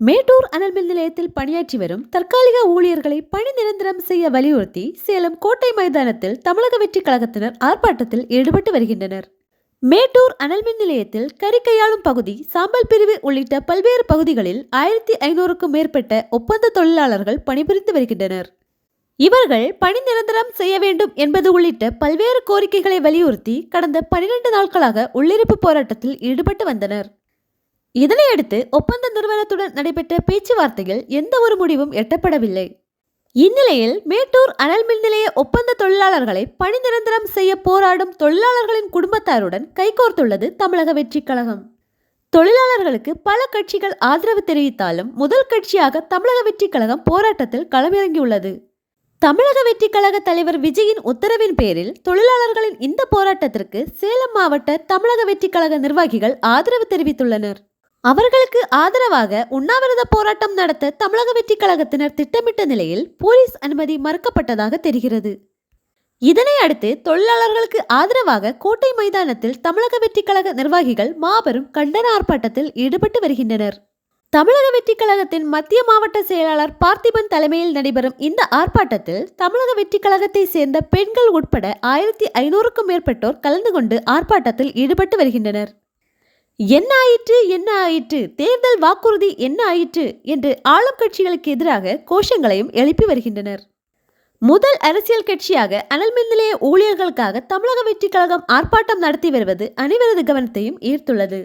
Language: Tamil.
மேட்டூர் அனல் மின் நிலையத்தில் பணியாற்றி வரும் தற்காலிக ஊழியர்களை பணி நிரந்தரம் செய்ய வலியுறுத்தி சேலம் கோட்டை மைதானத்தில் தமிழக வெற்றி கழகத்தினர் ஆர்ப்பாட்டத்தில் ஈடுபட்டு வருகின்றனர். மேட்டூர் அனல் மின் நிலையத்தில் கறி கையாளும் பகுதி சாம்பல் பிரிவு உள்ளிட்ட பல்வேறு பகுதிகளில் ஆயிரத்தி ஐநூறுக்கும் மேற்பட்ட ஒப்பந்த தொழிலாளர்கள் பணிபுரிந்து வருகின்றனர். இவர்கள் பணி நிரந்தரம் செய்ய வேண்டும் என்பது உள்ளிட்ட பல்வேறு கோரிக்கைகளை வலியுறுத்தி கடந்த பனிரெண்டு நாட்களாக உள்ளிருப்பு போராட்டத்தில் ஈடுபட்டு வந்தனர். இதனையடுத்து ஒப்பந்த நிறுவனத்துடன் நடைபெற்ற பேச்சுவார்த்தையில் எந்த ஒரு முடிவும் எட்டப்படவில்லை. இந்நிலையில் மேட்டூர் அனல் மின் நிலைய ஒப்பந்த தொழிலாளர்களை பணி நிரந்தரம் செய்ய போராடும் தொழிலாளர்களின் குடும்பத்தாருடன் கைகோர்த்துள்ளது தமிழக வெற்றிக் கழகம். தொழிலாளர்களுக்கு பல கட்சிகள் ஆதரவு தெரிவித்தாலும் முதல் கட்சியாக தமிழக வெற்றிக் கழகம் போராட்டத்தில் களமிறங்கியுள்ளது. தமிழக வெற்றிக் கழக தலைவர் விஜயின் உத்தரவின் பேரில் தொழிலாளர்களின் இந்த போராட்டத்திற்கு சேலம் மாவட்ட தமிழக வெற்றிக் கழக நிர்வாகிகள் ஆதரவு தெரிவித்துள்ளனர். அவர்களுக்கு ஆதரவாக உண்ணாவிரத போராட்டம் நடத்த தமிழக வெற்றி கழகத்தினர் திட்டமிட்ட நிலையில் போலீஸ் அனுமதி மறுக்கப்பட்டதாக தெரிகிறது. இதனை அடுத்து தொழிலாளர்களுக்கு ஆதரவாக கோட்டை மைதானத்தில் தமிழக வெற்றி கழக நிர்வாகிகள் மாபெரும் கண்டன ஆர்ப்பாட்டத்தில் ஈடுபட்டு வருகின்றனர். தமிழக வெற்றி கழகத்தின் மத்திய மாவட்ட செயலாளர் பார்த்திபன் தலைமையில் நடைபெறும் இந்த ஆர்ப்பாட்டத்தில் தமிழக வெற்றி கழகத்தை சேர்ந்த பெண்கள் உட்பட ஆயிரத்தி ஐநூறுக்கும் மேற்பட்டோர் கலந்து கொண்டு ஆர்ப்பாட்டத்தில் ஈடுபட்டு வருகின்றனர். என்ன ஆயிற்று என்ன ஆயிற்று? தேர்தல் வாக்குறுதி என்ன ஆயிற்று? என்று ஆளும் கட்சிகளுக்கு எதிராக கோஷங்களையும் எழுப்பி வருகின்றனர். முதல் அரசியல் கட்சியாக அனல் மின் நிலைய ஊழியர்களுக்காக தமிழக வெற்றிக் கழகம் ஆர்ப்பாட்டம் நடத்தி வருவது அனைவரது கவனத்தையும் ஈர்த்துள்ளது.